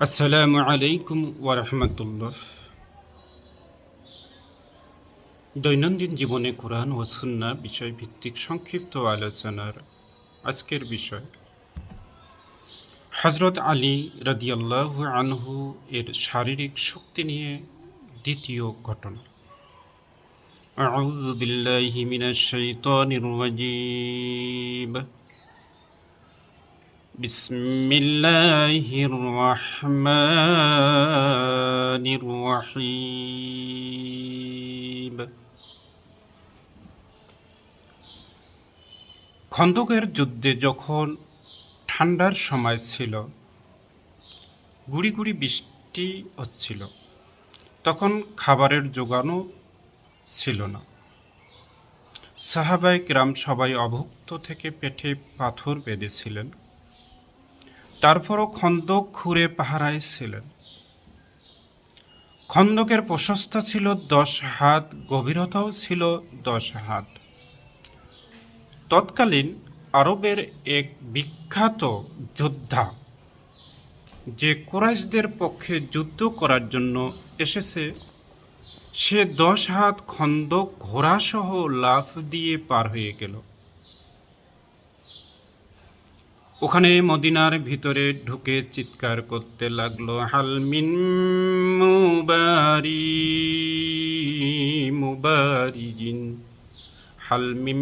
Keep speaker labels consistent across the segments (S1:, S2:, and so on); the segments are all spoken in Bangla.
S1: আসসালামু আলাইকুম ওরহমতুল্লাহ দৈনন্দিন জীবনে কোরআন ও সুন্না বিষয় ভিত্তিক সংক্ষিপ্ত আলোচনার আজকের বিষয় হজরত আলী রাদিয়াল্লাহ আনহু এর শারীরিক শক্তি নিয়ে দ্বিতীয় ঘটনা أعوذ بالله من الشيطان الرجيم بسم الله الرحمن الرحيم খন্দকের যুদ্ধে যখন ঠান্ডার সময় ছিল গুড়ি গুড়ি বৃষ্টি হচ্ছিল তখন খাবারের যোগানও ছিল না সাহাবাই গ্রাম সবাই অভুক্ত থেকে পেটে পাথর বেঁধেছিলেন তারপরও খন্দক খুঁড়ে পাহারায় ছিলেন। খন্দকের প্রশস্ত ছিল দশ হাত, গভীরতাও ছিল দশ হাত। তৎকালীন আরবের এক বিখ্যাত যোদ্ধা, যে কুরাইশদের পক্ষে যুদ্ধ করার জন্য এসেছে, সে দশ হাত খন্দক ঘোড়াসহ লাফ দিয়ে পার হয়ে গেল। ওখানে মদিনার ভিতরে ঢুকে চিৎকার করতে লাগল হালমিন মুবারি, মুবারিজিন হালমিম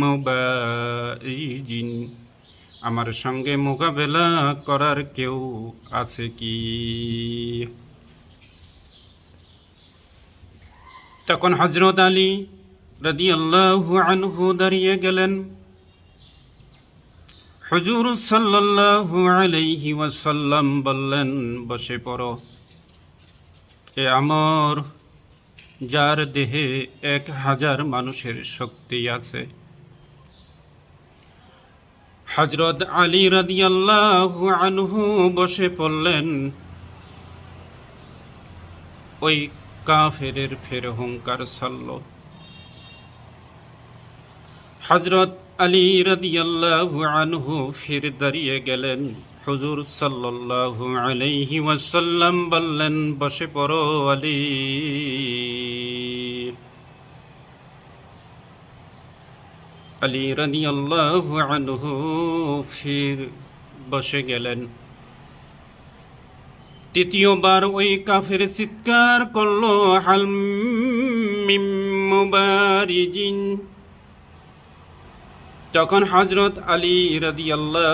S1: মুবারিজিন, আমার সঙ্গে মোকাবেলা করার কেউ আছে কি? তখন হজরত আলী রাদি আল্লাহ আনহু দাঁড়িয়ে গেলেন। হজুর সাল্লাল্লাহু আলাইহি ওয়াসাল্লাম বললেন, বসে পড়ো। এ আমর, যার দেহে এক হাজার মানুষের শক্তি আছে। হজরত আলী রাদিয়াল্লাহু আনহু বসে পড়লেন। ওই কাফেরের ফের হুঙ্কার সাল্ল হজরত আলী রাদিয়াল্লাহু আনহু ফির দাঁড়িয়ে গেলেন। হুজুর সাল্লাল্লাহু আলাইহি ওয়াসাল্লাম বললেন, বসে পড়ো আলী। আলী রাদিয়াল্লাহু আনহু ফির বসে গেলেন। তৃতীয়বার ওই কাফের চিৎকার করল, হাল মিম মুবারিজিন। তখন হজরত আলী রাদিয়াল্লাহ